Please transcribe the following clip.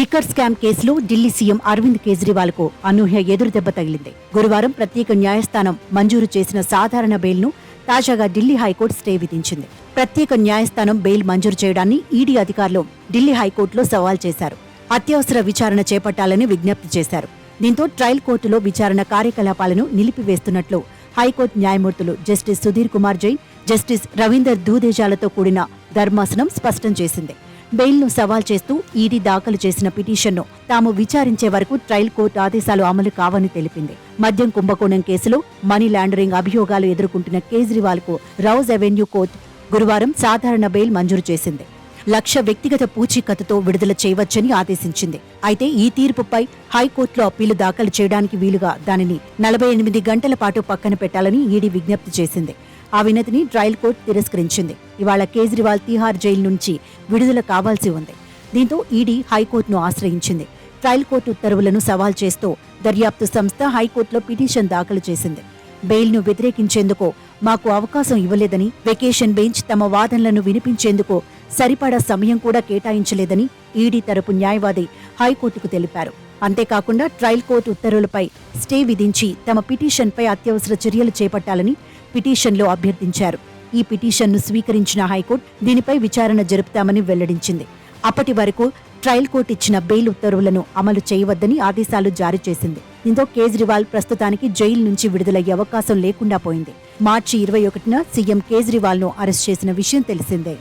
Liquor scam కేసులో Delhi CM Arvind కేజ్రీవాల్కు అనూహ్య ఎదురుదెబ్బ తగిలింది. గురువారం ప్రత్యేక న్యాయస్థానం మంజూరు చేసిన సాధారణ బెయిల్ను తాజాగా ఢిల్లీ హైకోర్టు స్టే విధించింది. ప్రత్యేక న్యాయస్థానం బెయిల్ మంజూరు చేయడాన్ని ఈడీ అధికారులు ఢిల్లీ హైకోర్టులో సవాల్ చేశారు. అత్యవసర విచారణ చేపట్టాలని విజ్ఞప్తి చేశారు. దీంతో ట్రయల్ కోర్టులో విచారణ కార్యకలాపాలను నిలిపివేస్తున్నట్లు హైకోర్టు న్యాయమూర్తులు జస్టిస్ సుధీర్ కుమార్ జైన్ జస్టిస్ రవీందర్ దూదేజాలతో కూడిన ధర్మాసనం స్పష్టం చేసింది. బెయిల్ను సవాల్ చేస్తూ ఈడీ దాఖలు చేసిన పిటిషన్ను తాము విచారించే వరకు ట్రయల్ కోర్టు ఆదేశాలు అమలు కావని తెలిపింది. మద్యం కుంభకోణం కేసులో మనీ లాండరింగ్ అభియోగాలు ఎదుర్కొంటున్న కేజ్రీవాల్కు రౌజ్ అవెన్యూ కోర్టు గురువారం సాధారణ బెయిల్ మంజూరు చేసింది. లక్ష వ్యక్తిగత పూచీకత్తుతో విడుదల చేయవచ్చని ఆదేశించింది. అయితే ఈ తీర్పుపై హైకోర్టులో అప్పీలు దాఖలు చేయడానికి వీలుగా దానిని నలభై ఎనిమిది గంటల పాటు పక్కన పెట్టాలని ఈడీ విజ్ఞప్తి చేసింది. ఆ వినతిని ట్రయల్ కోర్టు తిరస్కరించింది. ఇవాళ కేజ్రీవాల్ తీహార్ జైలు నుంచి విడుదల కావాల్సి ఉంది. దీంతో ఈడీ హైకోర్టును ఆశ్రయించింది. ట్రయల్ కోర్టు ఉత్తర్వులను సవాల్ చేస్తూ దర్యాప్తు సంస్థ హైకోర్టులో పిటిషన్ దాఖలు చేసింది. బెయిల్ను వ్యతిరేకించేందుకు మాకు అవకాశం ఇవ్వలేదని వెకేషన్ బెంచ్ తమ వాదనలను వినిపించేందుకు సరిపడా సమయం కూడా కేటాయించలేదని ఈడీ తరపు న్యాయవాది హైకోర్టుకు తెలిపారు. అంతేకాకుండా ట్రయల్ కోర్టు ఉత్తర్వులపై స్టే విధించి తమ పిటిషన్పై అత్యవసర చర్యలు చేపట్టాలని పిటిషన్లో అభ్యర్థించారు. ఈ పిటిషన్ను స్వీకరించిన హైకోర్టు దీనిపై విచారణ జరుపుతామని వెల్లడించింది. అప్పటి వరకు ట్రయల్ కోర్టు ఇచ్చిన బెయిల్ ఉత్తర్వులను అమలు చేయవద్దని ఆదేశాలు జారీ చేసింది. దీంతో కేజ్రీవాల్ ప్రస్తుతానికి జైలు నుంచి విడుదలయ్యే అవకాశం లేకుండా పోయింది. మార్చి ఇరవై ఒకటిన సీఎం కేజ్రీవాల్ను అరెస్ట్ చేసిన విషయం తెలిసిందే.